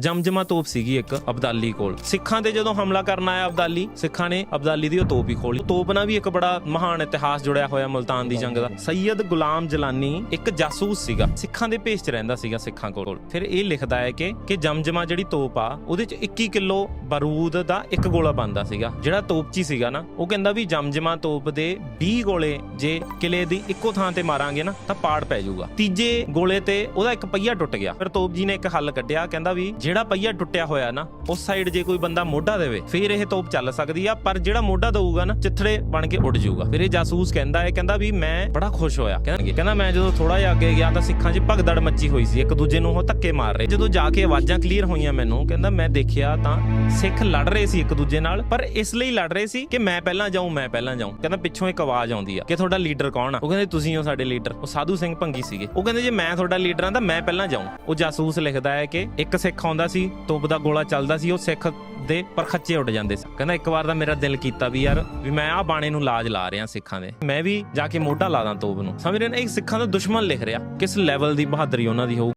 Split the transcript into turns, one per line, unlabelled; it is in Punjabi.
ਜਮਜਮਾ ਤੋਪ ਸੀਗੀ ਇੱਕ ਅਬਦਾਲੀ ਕੋਲ। ਸਿੱਖਾਂ ਤੇ ਜਦੋਂ ਹਮਲਾ ਕਰਨ ਆਇਆ ਅਬਦਾਲੀ, ਸਿੱਖਾਂ ਨੇ ਅਬਦਾਲੀ ਦੀ ਉਹ ਤੋਪ ਹੀ ਖੋਲੀ ਤੋਪ ਨਾਲ ਵੀ ਇੱਕ ਬੜਾ ਮਹਾਨ ਇਤਿਹਾਸ ਜੁੜਿਆ ਹੋਇਆ ਮੁਲਤਾਨ ਦੀ ਜੰਗ ਦਾ। ਸੈਯਦ ਗੁਲਾਮ ਜਲਾਨੀ ਇੱਕ ਜਾਸੂਸ ਸੀਗਾ। ਸਿੱਖਾਂ ਦੇ ਭੇਸ 'ਚ ਰਹਿੰਦਾ ਸੀਗਾ ਸਿੱਖਾਂ ਕੋਲ। ਫਿਰ ਇਹ ਲਿਖਦਾ ਹੈ ਕਿ ਕਿ ਜਮਜਮਾ ਜਿਹੜੀ ਤੋਪ ਆ, ਉਹਦੇ 'ਚ 21 ਕਿਲੋ ਬਾਰੂਦ ਦਾ ਇੱਕ ਗੋਲਾ ਬੰਦਾ ਸੀਗਾ। ਜਿਹੜਾ ਤੋਪਚੀ ਸੀਗਾ ਨਾ, ਉਹ ਕਹਿੰਦਾ ਵੀ ਜਮਜਮਾ ਤੋਪ ਦੇ 20 ਗੋਲੇ ਜੇ ਕਿਲੇ ਦੀ ਇੱਕੋ ਥਾਂ ਤੇ ਮਾਰਾਂਗੇ ਨਾ, ਤਾਂ ਪਾੜ ਪੈ ਜਾਊਗਾ। ਤੀਜੇ ਗੋਲੇ ਤੇ ਉਹਦਾ ਇੱਕ ਪਹੀਆ ਟੁੱਟ ਗਿਆ। ਫਿਰ ਤੋਪ ਜੀ ਨੇ ਇੱਕ ਹੱਲ ਕੱਢਿਆ, ਕਹਿੰਦਾ ਵੀ ਜਿਹੜਾ ਪਹੀਆ ਟੁੱਟਿਆ ਹੋਇਆ ਨਾ, ਉਸ ਸਾਈਡ ਜੇ ਕੋਈ ਬੰਦਾ ਮੋਢਾ ਦੇਵੇ, ਫਿਰ ਇਹ ਤੋਪ ਚੱਲ ਸਕਦੀ ਆ, ਪਰ ਜਿਹੜਾ ਮੋਢਾ ਦਊਗਾ ਨਾ, ਚਿੱਥੜੇ ਬਣ ਕੇ ਉੱਡ ਜਾਊਗਾ। ਫਿਰ ਇਹ ਜਾਸੂਸ ਕਹਿੰਦਾ ਹੈ ਕਹਿੰਦਾ ਵੀ ਮੈਂ ਬੜਾ ਖੁਸ਼ ਹੋਇਆ। ਕਹਿੰਦਾ ਮੈਂ ਜਦੋਂ ਥੋੜਾ ਜਿਹਾ ਅੱਗੇ ਗਿਆ ਤਾਂ ਸਿੱਖਾਂ 'ਚ ਭਗਦੜ ਮੱਚੀ ਹੋਈ ਸੀ, ਇੱਕ ਦੂਜੇ ਨੂੰ ਉਹ ਧੱਕੇ ਮਾਰ ਰਹੇ। ਜਦੋਂ ਜਾ ਕੇ ਆਵਾਜ਼ਾਂ ਕਲੀਅਰ ਹੋਈਆਂ ਮੈਨੂੰ, ਕਹਿੰਦਾ ਮੈਂ ਦੇਖਿਆ ਤਾਂ ਸਿੱਖ ਲੜ ਰਹੇ ਸੀ ਇੱਕ ਦੂਜੇ ਨਾਲ, ਪਰ ਇਸ ਲਈ ਲੜ ਰਹੇ ਸੀ ਕਿ ਮੈਂ ਪਹਿਲਾਂ ਜਾਊਂ, ਮੈਂ ਪਹਿਲਾਂ ਜਾਊਂ। ਕਹਿੰਦਾ ਪਿੱਛੋਂ ਇੱਕ ਆਵਾਜ਼ ਆਉਂਦੀ ਆ ਕਿ ਤੁਹਾਡਾ ਲੀਡਰ ਕੌਣ ਆ? ਉਹ ਕਹਿੰਦੇ, ਤੁਸੀਂ ਹੋ ਸਾਡੇ ਲੀਡਰ। ਉਹ ਸਾਧੂ ਸਿੰਘ ਭੰਗੀ ਸੀਗੇ। ਉਹ ਕਹਿੰਦੇ, ਜੇ ਮੈਂ ਤੁਹਾਡਾ ਲੀਡਰ ਆ ਤਾਂ ਮੈਂ ਪਹਿਲਾਂ ਜਾਊਂ। ਉਹ ਜਾਸੂਸ ਲਿਖਦਾ ਹੈ ਕਿ ਇੱਕ ਸਿੱਖ ਆਉਂਦਾ ਆਉਂਦਾ ਸੀ ਤੋਪ ਦਾ ਗੋਲਾ ਚੱਲਦਾ ਸੀ, ਉਹ ਸਿੱਖ ਦੇ ਪਰਖੱਚੇ ਉੱਡ ਜਾਂਦੇ ਸੀ ਕਹਿੰਦਾ ਇੱਕ ਵਾਰ ਤਾਂ ਮੇਰਾ ਦਿਲ ਕੀਤਾ ਵੀ ਯਾਰ, ਵੀ ਮੈਂ ਆਹ ਬਾਣੇ ਨੂੰ ਲਾਜ ਲਾ ਰਿਹਾ ਸਿੱਖਾਂ ਦੇ। ਮੈਂ ਵੀ ਜਾ ਕੇ ਮੋਢਾ ਲਾ ਦਾਂ ਤੋਪ ਨੂੰ। ਸਮਝ ਰਹੇ ਨੇ, ਇਹ ਸਿੱਖਾਂ ਦਾ ਦੁਸ਼ਮਣ ਲਿਖ ਰਿਹਾ। ਕਿਸ ਲੈਵਲ ਦੀ ਬਹਾਦਰੀ ਉਹਨਾਂ ਦੀ ਹੋਊ।